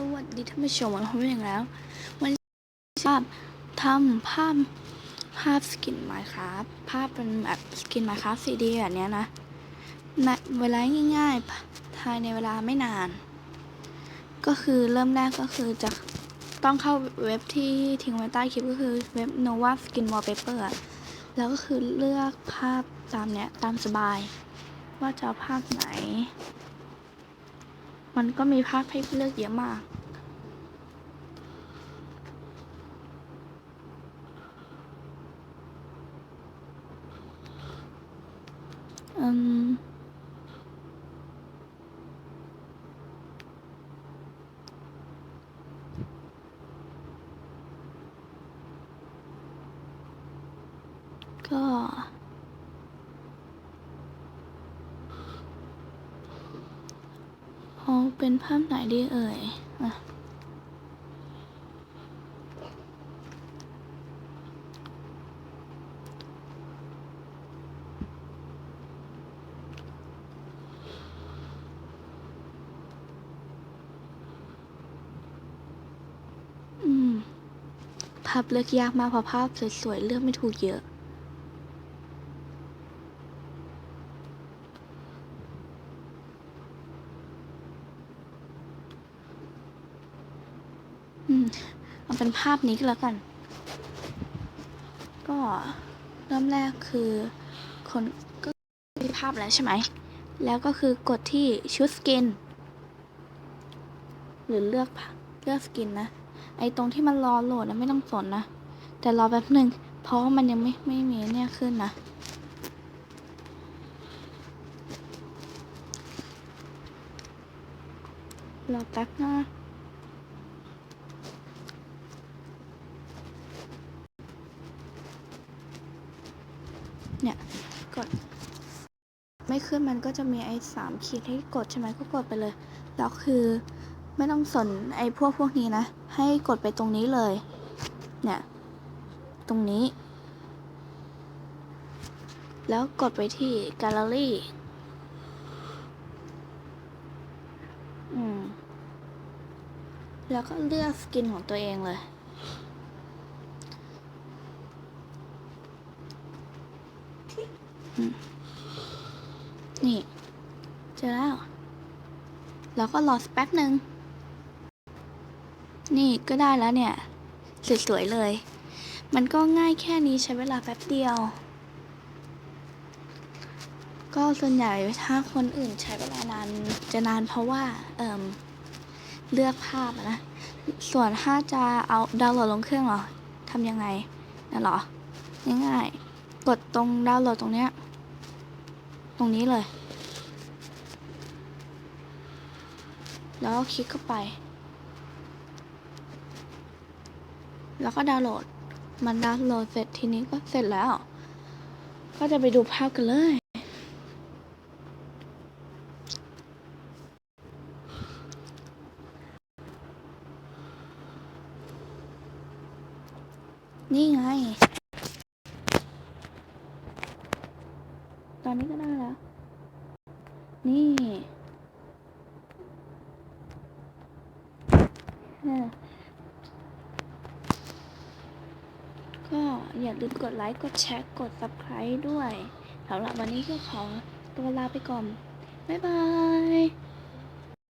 สวัสดีท่านผู้ชมวันนี้ผมอย่างแล้ว วันนี้ภาพทำภาพภาพสกินไมค์ครับภาพเป็นแบบสกินไมค์ครับซีดีแบบนี้นะในเวลาง่ายๆภายในเวลาไม่นาน ก็คือเริ่มแรกก็คือจะต้องเข้าเว็บที่ทิ้งไว้ใต้คลิปก็คือเว็บ nova skin wallpaper แล้วก็คือเลือกภาพตามเนี้ยตามสบาย ว่าจะเอาภาพไหน มันก็มีภาพให้เลือกเยอะมากอืมก็ เอาเป็นภาพไหนดีเอ่ยอะอืมภาพเลือกยากมากเพราะภาพสวยๆเลือกไม่ถูกเยอะ อืมเอาเป็นภาพนี้ก็แล้วกัน ก็เริ่มแรกคือคนก็มีภาพแล้วใช่ไหม แล้วก็คือกดที่ชุดสกิน หรือเลือกเลือกสกินนะ ไอตรงที่มันรอโหลดนะไม่ต้องสนนะ แต่รอแป๊บหนึ่งเพราะมันยังไม่ไม่มีเนี่ยขึ้นนะรอแป๊บนะ เนี่ยกด ไม่ขึ้นมันก็จะมีไอ้สามขีดให้กดใช่ไหมก็กดไปเลยแล้วคือไม่ต้องสนไอ้พวกพวกนี้นะ ให้กดไปตรงนี้เลย เนี่ย ตรงนี้ แล้วกดไปที่แกลเลอรี่อืม แล้วก็เลือกสกินของตัวเองเลย นี่ เจอแล้ว แล้วก็รอสักแป๊บหนึ่ง นี่ก็ได้แล้วเนี่ย สวยๆเลย มันก็ง่ายแค่นี้ใช้เวลาแป๊บเดียว ก็ส่วนใหญ่ถ้าคนอื่นใช้เวลานานจะนานเพราะว่า เอ่มเลือกภาพนะ ส่วนถ้าจะเอาดาวน์โหลดลงเครื่องเหรอทำยังไงนั่นหรอ ง่ายๆ กดตรงดาวน์โหลดตรงเนี้ย ตรงนี้เลย แล้วก็คลิกเข้าไป แล้วก็ดาวน์โหลด มันดาวน์โหลดเสร็จทีนี้ก็เสร็จแล้ว ก็จะไปดูภาพกันเลย นี่ไง ตอนนี้ก็ได้แล้ว นี่ก็อย่าลืมกดไลค์กดแชร์กด subscribe ด้วยสำหรับวันนี้ก็ขอตัวลาไปก่อน บ๊ายบาย